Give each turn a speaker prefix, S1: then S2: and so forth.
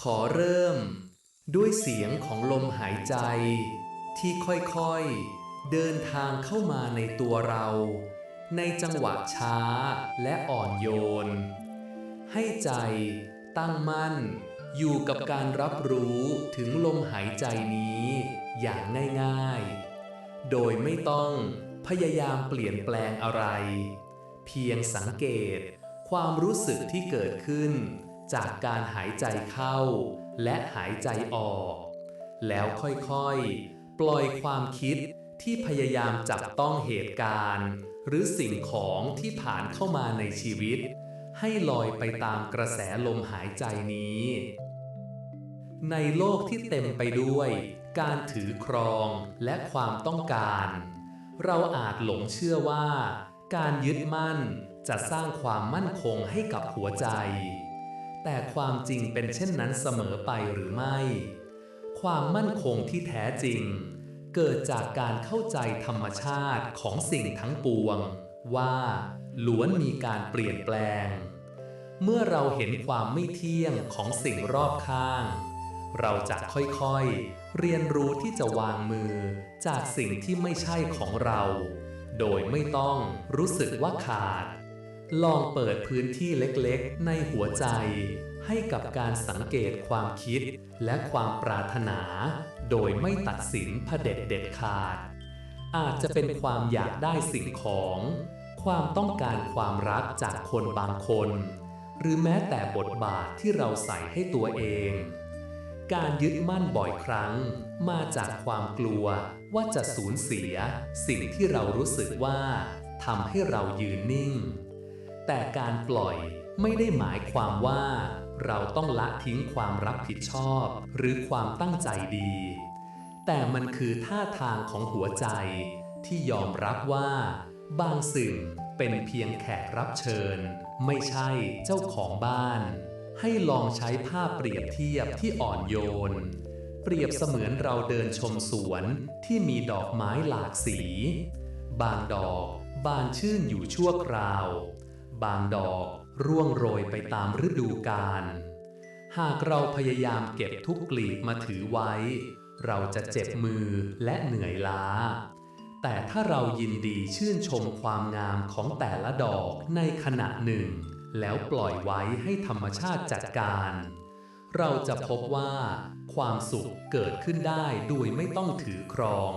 S1: ขอเริ่ม ด้วยเสียงของลมหายใจ ที่ค่อยๆ เดินทางเข้ามาในตัวเรา ในจังหวะช้าและอ่อนโยน ให้ใจตั้งมั่น อยู่กับการรับรู้ถึงลมหายใจนี้ อย่างง่ายๆ โดยไม่ต้องพยายามเปลี่ยนแปลงอะไร เพียงสังเกตความรู้สึกที่เกิดขึ้น จากการหายใจเข้า และหายใจออก แล้วค่อยๆ ปล่อยความคิดที่พยายามจับต้องเหตุการณ์ หรือสิ่งของที่ผ่านเข้ามาในชีวิต ให้ลอยไปตามกระแสลมหายใจนี้ ในโลกที่เต็มไปด้วย การถือครองและความต้องการ เราอาจหลงเชื่อว่า การยึดมั่นจะสร้างความมั่นคงให้กับหัวใจ แต่ความจริงเป็นเช่นนั้นเสมอไปหรือไม่ ความมั่นคงที่แท้จริง เกิดจากการเข้าใจธรรมชาติของสิ่งทั้งปวง ว่าล้วนมีการเปลี่ยนแปลง เมื่อเราเห็นความไม่เที่ยงของสิ่งรอบข้าง เราจะค่อยๆ เรียนรู้ที่จะวางมือจากสิ่งที่ไม่ใช่ของเรา โดยไม่ต้องรู้สึกว่าขาด ลองเปิดพื้นที่เล็กๆ ในหัวใจ ให้กับการสังเกตความคิดและความปรารถนา โดยไม่ตัดสินเผด็จเด็ดขาด อาจจะเป็นความอยากได้สิ่งของ ความต้องการความรักจากคนบางคน หรือแม้แต่บทบาทที่เราใส่ให้ตัวเอง การยึดมั่นบ่อยครั้ง มาจากความกลัวว่าจะสูญเสีย สิ่งที่เรารู้สึกว่าทำให้เรายืนนิ่ง แต่การปล่อยไม่ได้หมายความว่า เราต้องละทิ้งความรับผิดชอบ หรือความตั้งใจดี แต่มันคือท่าทางของหัวใจ ที่ยอมรับว่า บางสิ่งเป็นเพียงแขกรับเชิญ ไม่ใช่เจ้าของบ้าน ให้ลองใช้ภาพเปรียบเทียบที่อ่อนโยน เปรียบเสมือนเราเดินชมสวนที่มีดอกไม้หลากสี บางดอกบานชื่นอยู่ชั่วคราว บางดอกร่วงโรยไปตามฤดูกาล หากเราพยายามเก็บทุกกลีบมาถือไว้ เราจะเจ็บมือและเหนื่อยล้า แต่ถ้าเรายินดีชื่นชมความงามของแต่ละดอกในขณะหนึ่ง แล้วปล่อยไว้ให้ธรรมชาติจัดการ เราจะพบว่า ความสุขเกิดขึ้นได้โดยไม่ต้องถือครอง